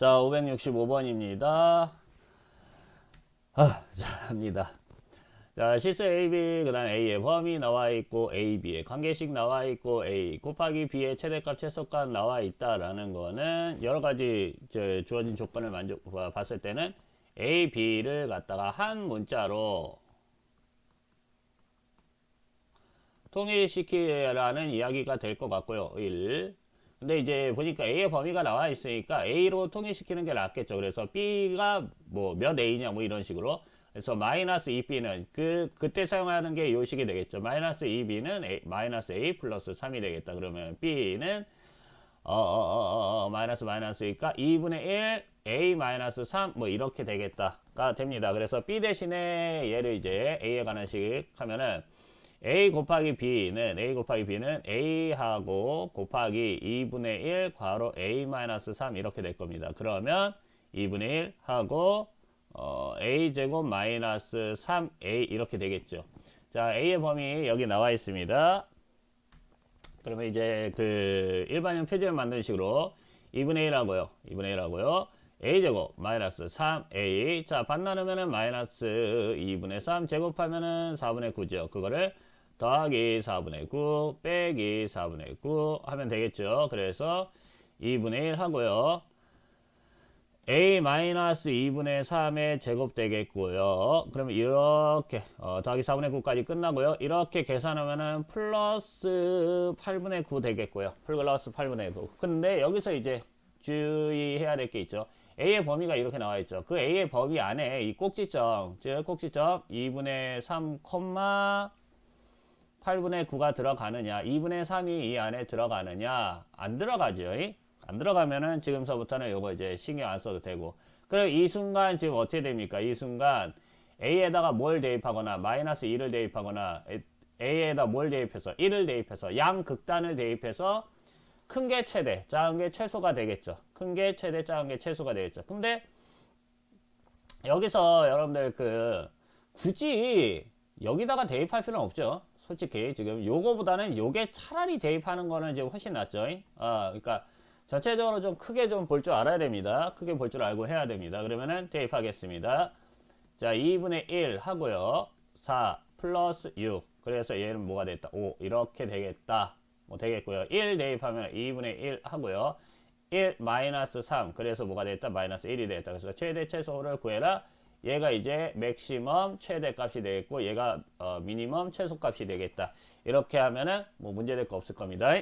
자, 565번입니다. 아, 자, 합니다. 자, 실수 AB, 그 다음 A의 범위 나와 있고, A, B의 관계식 나와 있고, A 곱하기 B의 최대값, 최소값 나와 있다라는 거는 여러 가지 저 주어진 조건을 봐- 봤을 때는 A, B를 갖다가 한 문자로 통일시키라는 이야기가 될 것 같고요. 1. 근데 이제 보니까 A의 범위가 나와 있으니까 A로 통일시키는 게 낫겠죠. 그래서 B가 뭐 몇 A냐 뭐 이런 식으로. 그래서 마이너스 2B는 그, 그때 사용하는 게 요식이 되겠죠. 마이너스 2B는 A, 마이너스 A 플러스 3이 되겠다. 그러면 B는 어, 어, 어, 어, 어, 마이너스 마이너스니까 2분의 1 A 마이너스 3 뭐 이렇게 되겠다가 됩니다. 그래서 B 대신에 얘를 이제 A에 관한 식 하면은 A 곱하기 B는 A 곱하기 B는 A하고 곱하기 2분의 1 괄호 A 마이너스 3 이렇게 될 겁니다. 그러면 2분의 1 하고 어, A 제곱 마이너스 3A 이렇게 되겠죠. 자 A의 범위 여기 나와 있습니다. 그러면 이제 그 일반형 표준을 만드는 식으로 2분의 1 하고요. 2분의 1 하고요. a제곱 마이너스 3a 자 반 나누면은 마이너스 2분의 3 제곱하면은 4분의 9죠. 그거를 더하기 4분의 9 빼기 4분의 9 하면 되겠죠. 그래서 2분의 1 하고요. a 마이너스 2분의 3의 제곱 되겠고요. 그러면 이렇게 어, 더하기 4분의 9까지 끝나고요. 이렇게 계산하면은 플러스 8분의 9 되겠고요. 플러스 8분의 9. 근데 여기서 이제 주의해야 될 게 있죠. a의 범위가 이렇게 나와 있죠. 그 a의 범위 안에 이 꼭지점, 즉 꼭지점 2분의 3, 8분의 9가 들어가느냐, 2분의 3이 이 안에 들어가느냐, 안 들어가죠. 이? 안 들어가면은 지금서부터는 요거 이제 신경 안 써도 되고. 그럼 이 순간 지금 어떻게 됩니까? 이 순간 a에다가 뭘 대입하거나 마이너스 2를 대입하거나 a에다 뭘 대입해서 1을 대입해서 양 극단을 대입해서 큰 게 최대, 작은 게 최소가 되겠죠. 큰 게 최대, 작은 게 최소가 되겠죠. 근데 여기서 여러분들 그 굳이 여기다가 대입할 필요는 없죠. 솔직히 지금 요거보다는 요게 차라리 대입하는 거는 이제 훨씬 낫죠. 아, 그러니까 전체적으로 좀 크게 좀 볼 줄 알아야 됩니다. 크게 볼 줄 알고 해야 됩니다. 그러면은 대입하겠습니다. 자, 2분의 1 하고요. 4 플러스 6. 그래서 얘는 뭐가 됐다? 5. 이렇게 되겠다. 뭐 되겠고요. 1 대입하면 2분의 1 하고요. 1 마이너스 3. 그래서 뭐가 됐다? 마이너스 1이 됐다. 그래서 최대 최소를 구해라. 얘가 이제 맥시멈 최대 값이 되겠고 얘가 어, 미니멈 최소 값이 되겠다. 이렇게 하면은 뭐 문제될 거 없을 겁니다.